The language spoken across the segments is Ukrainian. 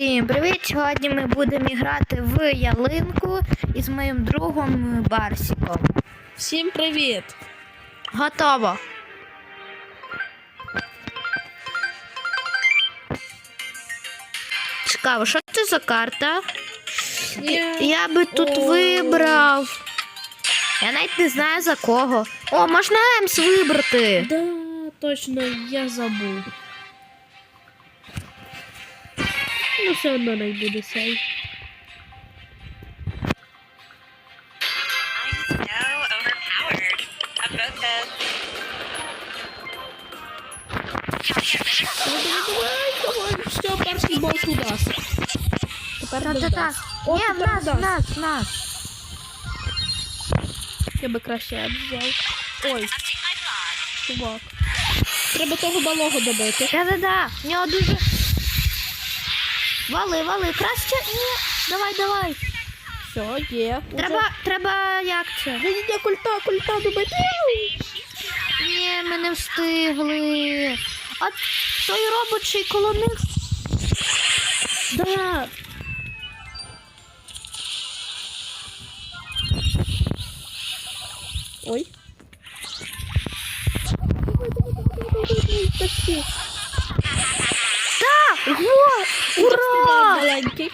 Всім привіт! Сьогодні ми будемо грати в ялинку із моїм другом Барсіком. Всім привіт! Готово. Цікаво, що це за карта? Я би тут О. вибрав. Я навіть не знаю за кого. О, можна Емс вибрати. Да, точно, я забув. Ну, все одно не буде сей. Все, перший бос у нас. Тепер без Та-та-та. нас. О, Ні, в тепер нас, нас. в нас, в нас. Я би краще взяв. Ой, чувак. Треба того малого добити. Да-да-да, в нього дуже. Вали, вали, краще. Ні, давай, давай. Все, є. Уже. Треба, треба як це? Ні, ні, ні, культа, культа добити. Ні, ми не встигли. А той робочий коло них. Да. Ой. Почти. Так, Маленький.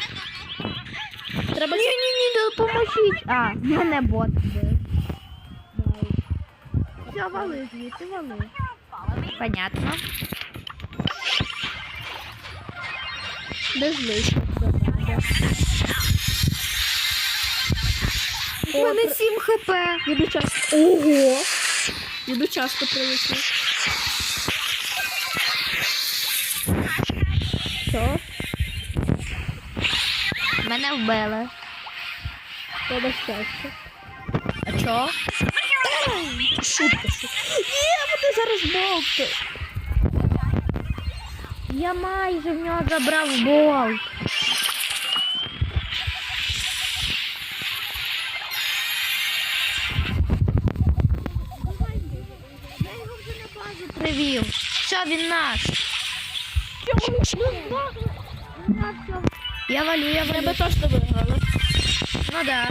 Треба Ні, ні, ні, допоможіть. А, мене бот був. Все, вали звідти, вали. Понятно. злий. У мене 7 хп. Їду час. Ого. Їду часто прилетів. Все, Вбили. треба щастя. А чо? Шутка, шутка. Є, вони зараз болти. Я майже в нього забрав болт. Привів. Все, він наш. Я валю, я Тебе валю. точно виграли. Ну да.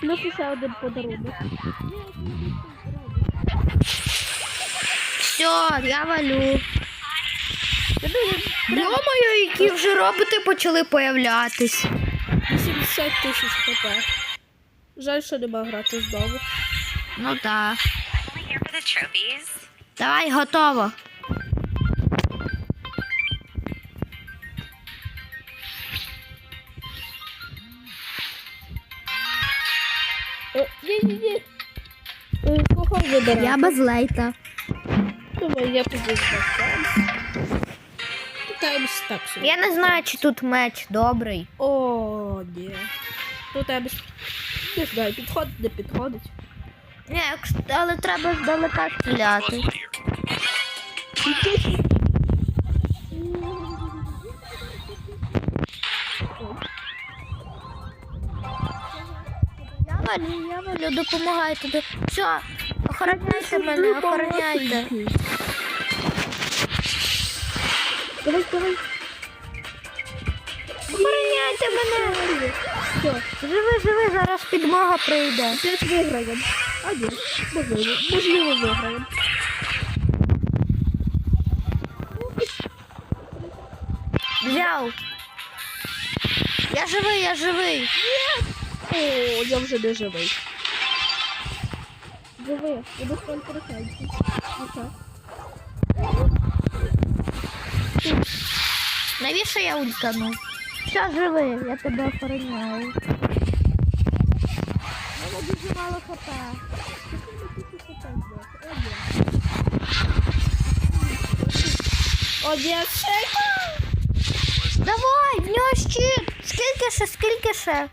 Плюс ще один подарунок. Все, я валю. Йомою, які вже роботи почали появлятись. 80 тисяч хп. Жаль, що нема грати знову. Ну так. Давай, готово. Вибирати? Я без лейта. Думаю, я піду. Таймс так собі. Я не знаю, чи тут меч добрий. О, ні. Ну Таймс. Не знаю, підходить, не підходить. Ні, але треба здалека стріляти. Я валю, я валю, допомагайте. до- Все, охороняйте мене, охороняйте. Давай, давай. Охороняйте мене. Все, Живи, живи, зараз підмога прийде. опять виграємо. А ні, можливо, можливо виграємо. Взяв. Я живий, я живий. О, я вже не живий. Живи, без контрасенсів. Ага. Навіщо я ультану? Все, живи, я тебе охороняю. Мене дуже мало хп. О, ні, Давай, в нього щит. Скільки ще, скільки ще?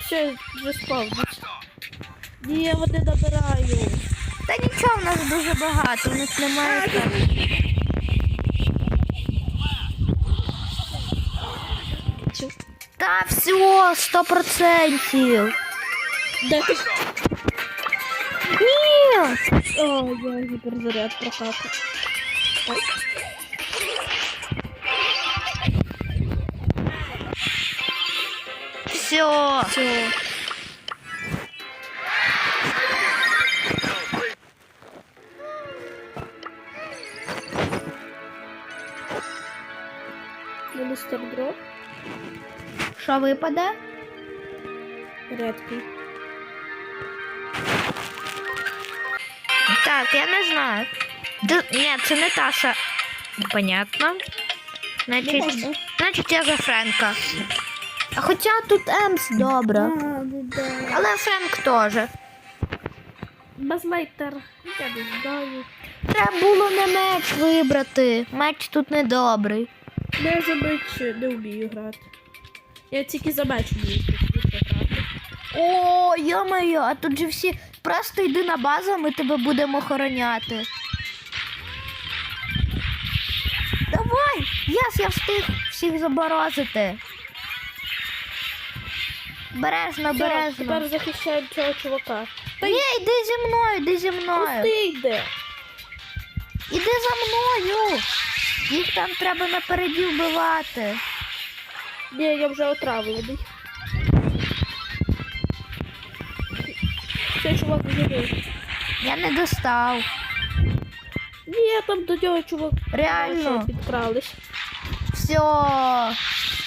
Все, вже сповнить. Ні, я вони набираю. Та нічого, в нас дуже багато, в них немає. Та все, сто процентів. Ні. О, я гіперзаряд прокатив. Ой. Все. Все. Що випаде? редкий. Так, я не знаю. Д... Ні, це не та ша. Понятно. Значить, значить я за Френка. А хоча тут Емс добре. да. Але Френк теж. Безлейтер. Я не знаю. Треба було не меч вибрати. Меч тут не добрий. Я за меч не вмію грати. Я тільки за меч вмію. О, йо-моє, а тут же всі. Просто йди на базу, ми тебе будемо охороняти. Давай! Яс, я встиг всіх заборозити. Бережно, Все, бережно. тепер захищаємо цього чувака. Ні, йди зі мною, йди зі мною. Пусти йде. Іди за мною. Їх там треба напереді вбивати. Ні, я вже отравлений. Цей чувак живий. Я не достав. Ні, там до нього чувак. Реально. Підкрались. Все.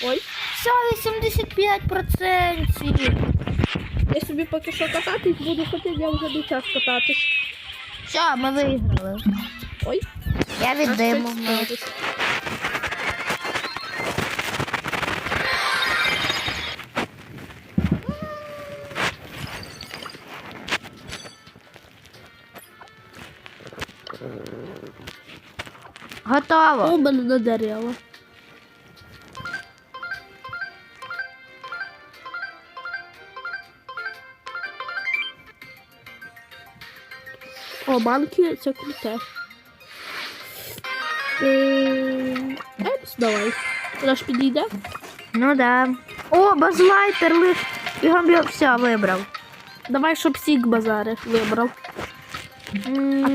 Ой, Все, 85%. я собі поки що кататись буду, хоча я вже не час кататись. Все, ми виграли. Ой, Я а Готово. О, мене надаряло. О, банки це круте. Ем, Епс, давай. Наш підійде? Ну да. О, базлайтер лиш. Бігом я все вибрав. Давай, щоб Сік базари вибрав.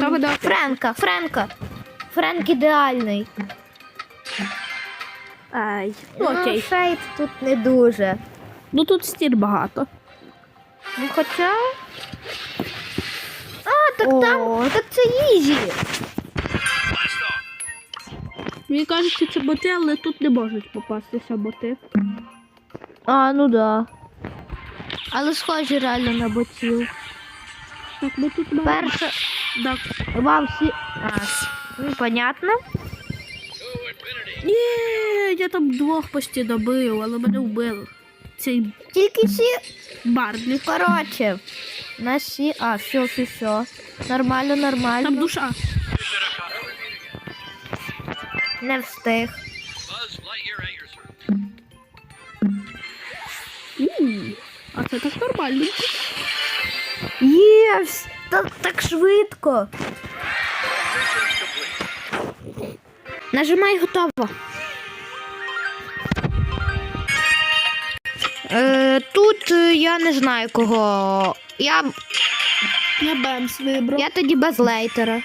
А да. Френка, Френка. Френк ідеальний. Ай, ну окей. Ну, Фейт тут не дуже. Ну тут стіль багато. Ну хоча. А, так О. там. Так це Ізі. Мені кажуть, що це боти, але тут не можуть попастися боти. А, ну да. Але схожі реально на ботів. Так, ну тут маємо. Перше. Так. Вам всі. А, понятно. Ні, я там двох почти добив, але мене вбили. Цей Тільки всі Барлі. Короче, наші. А, все, все, все. Нормально, нормально. Там душа. Не встиг. А це так нормально. Єс! Так, так швидко. Нажимай готово. Е, тут е, я не знаю кого. Я, Я Бемс вибрав. я тоді без лейтера.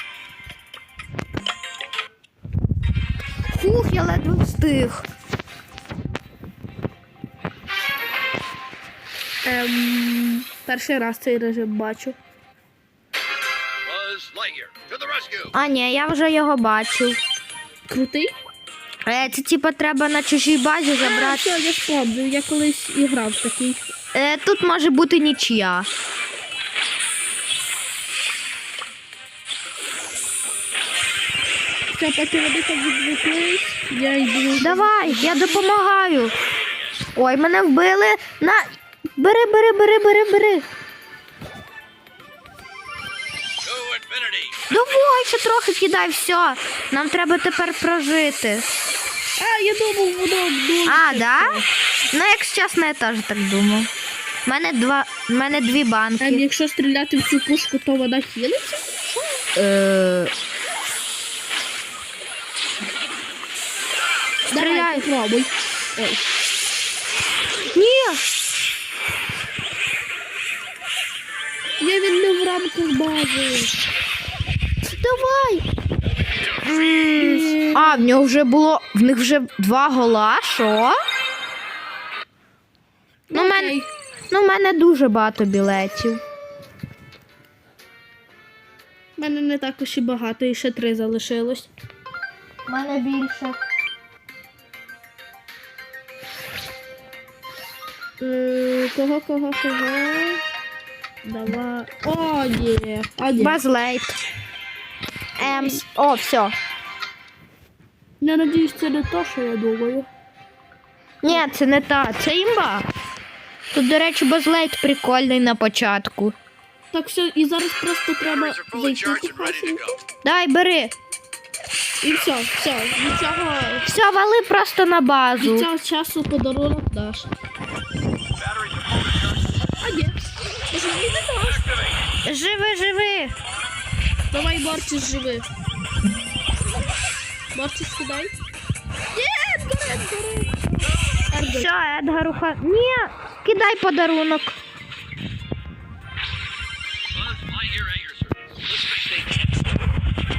Хух, я ледве встиг. Ем, перший раз цей режим бачу. А, ні, я вже його бачив. Крутий? Е, це типа треба на чужій базі А, забрати. все, я спомнив, я колись і грав такий. Е, тут може бути нічия. Все, поки вони там відвлеклись, я йду. Давай, я допомагаю. Ой, мене вбили. На. Бери, бери, бери, бери, бери. Давай, ще трохи кидай, все. Нам треба тепер прожити. А, я думав, воно обдуло. А, да? Ну, якщо чесно, я теж так думав. У мене два. У мене дві Ем, банки. якщо стріляти в цю пушку, то вона хілиться? Е, Давай, Стріляй. попробуй. Ой. Ні. Я він не в рамках бази. Давай. А, в нього вже було. В них вже два гола. Що? Ну, в мене, ну, в мене дуже багато білетів. У мене не також і багато, і ще три залишилось. У мене більше. Е, Кого, кого, кого? Давай. О, ні. А, ні. Базлейт. Емс. О, все. Я надіюсь, це не то, що я думаю. Ні, це не та, це імба. Тут, до речі, базлейт прикольний на початку. Так, все, і зараз просто треба зайти тихесенько. Дай, бери. І все, все. Від цього, Все, вали просто на від базу. цього часу подарунок даш. А ні. Живи, живи. Давай, Мортіс, живи. Мортіс, кидай. Ні, гори, гори. Ерго, Все, Едгару ха. Ні, кидай подарунок.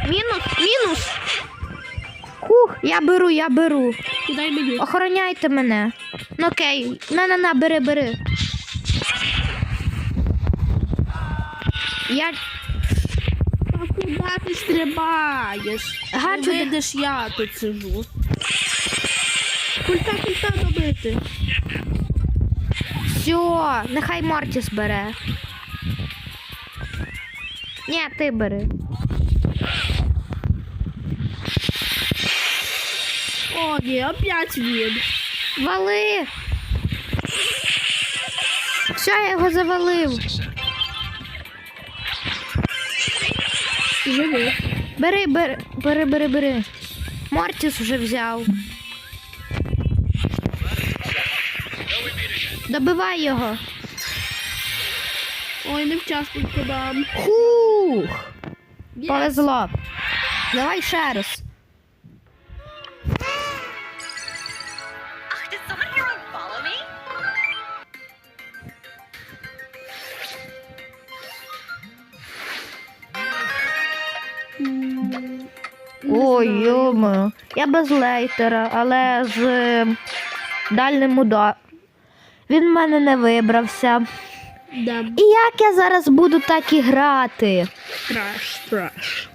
Мінус, мінус. Хух, я беру, я беру. кидай мені. Охороняйте мене. Ну окей, на-на-на, бери, бери. Я. А ти стрибаєш? Не видиш, я тут сижу. Культа, культа добити. Все, нехай Мортіс бере. Ні, ти бери. О, ні, опять він. Вали. Все, я його завалив. Живи. Бери, бери, бери, бери, бери. Мортіс вже взяв. Добивай його. Ой, не вчасно подам. Хух. Повезло. Давай ще раз. Я без лейтера, але з е, дальним ударом. Він в мене не вибрався. Да, І як я зараз буду так і грати? траш, траш.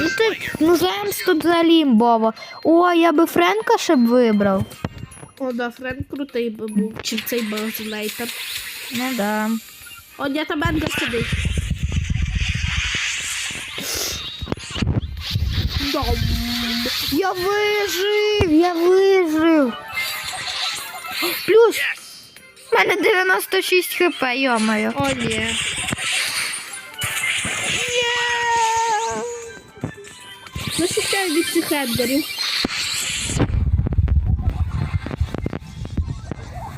Ну ти ну Земс тут взагалі імбово. О, я би Френка ще б вибрав. О, да, Френк крутий би був. Чи цей Базлейтер. Ну да. О, ні, там Едгар сидить. Я вижив! Я вижив! Плюс! У мене 96 хп, йомаю. О, ні. Защищаю від цих Едгарів.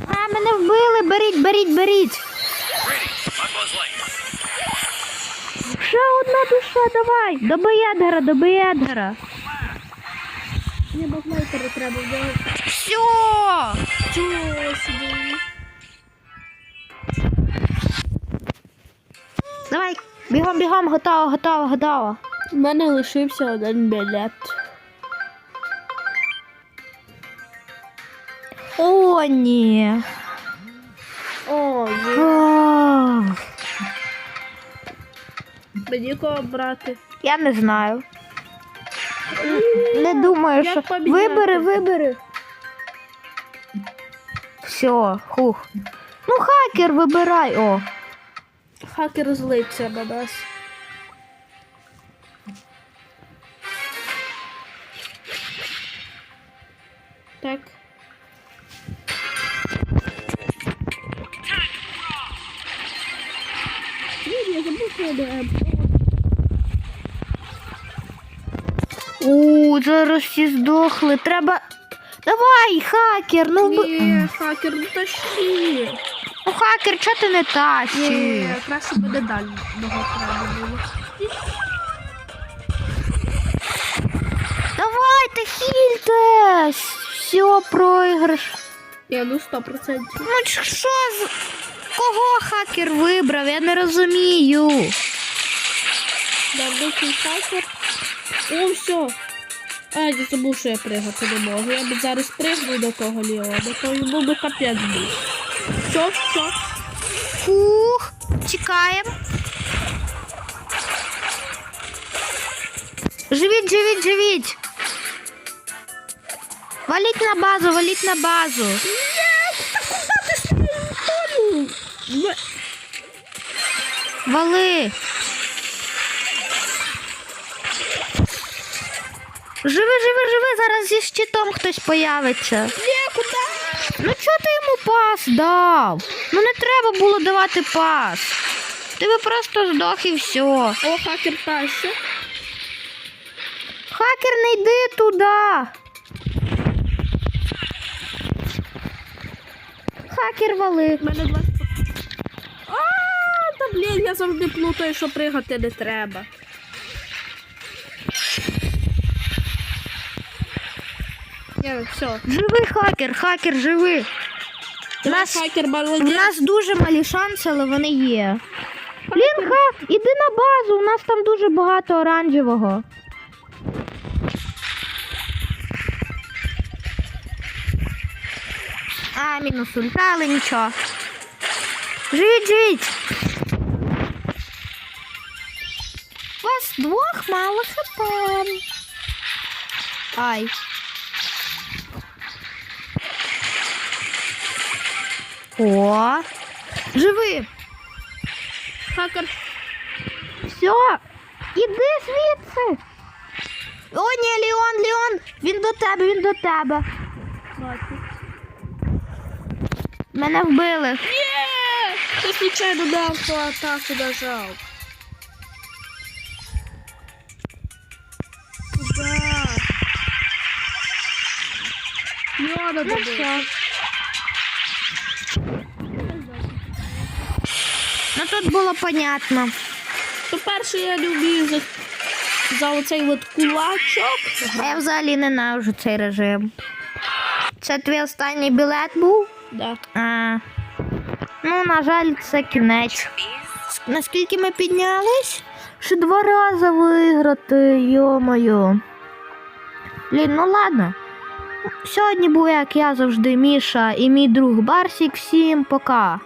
А, мене вбили! Беріть, беріть, беріть! Одна душа, давай! Добий Едгара, добий Едгара! Мені Базлейтера треба взяти. Все! Чого собі? Давай, бігом, бігом, готово, готово, готово. У мене лишився один білет. О, ні. Мені кого брати? я не знаю. Не думаю, що. Вибери, вибери. Все, хух. Ну, хакер, вибирай. О. Хакер злиться на нас. Так. Ні, я забув, що я зараз всі здохли. Треба. Давай, хакер, ну, Ні, хакер, ну тащи. ну хакер, чого ти не Ні, тащиш? краще буде далі треба було. Давайте, хільтесь. Все, проіграш. Ні, ну сто процентів. Ну ч- що з. Кого хакер вибрав? Я не розумію. Добрий хакер. О, все. А, я забув, що я пригати не можу. Я б зараз пригну до того Ліона, то йому би капець був. Що, що? Фух, чекаємо. Живіть, живіть, живіть. Валіть на базу, валіть на базу. Ви- Вали. Живи, живи, живи, зараз зі щитом хтось появиться. Ні, куди? Ну чого ти йому пас дав? Ну не треба було давати пас. Ти би просто здох і все. О, хакер тащу. Хакер, не йди туди. Хакер вали. Мене 20... А, та блін, я завжди плутаю, що пригати не треба. Все. Живи, хакер, хакер, живи. У нас, хакер у нас дуже малі шанси, але вони є. Блін, ха, іди на базу, у нас там дуже багато оранжевого. А, мінус ульта, але нічого. Живіть, живіть. Вас двох мало хп. Ай. О, живи. Хакер. Все, іди звідси. О, ні, Леон, Леон, він до тебе, він до тебе. Мене вбили. Ні! Я случайно дав ту атаку нажав. Куда? Леона Ну все. Ну тут було понятно. По-перше, я люблю за, за оцей от кулачок. Я взагалі ненавиджу цей режим. Це твій останній білет був? Да. А, ну, на жаль, це кінець. Наскільки ми піднялись? Ще два рази виграти, йо-моє. Блін, ну ладно. Сьогодні був, як я завжди, Міша і мій друг Барсік. Всім пока.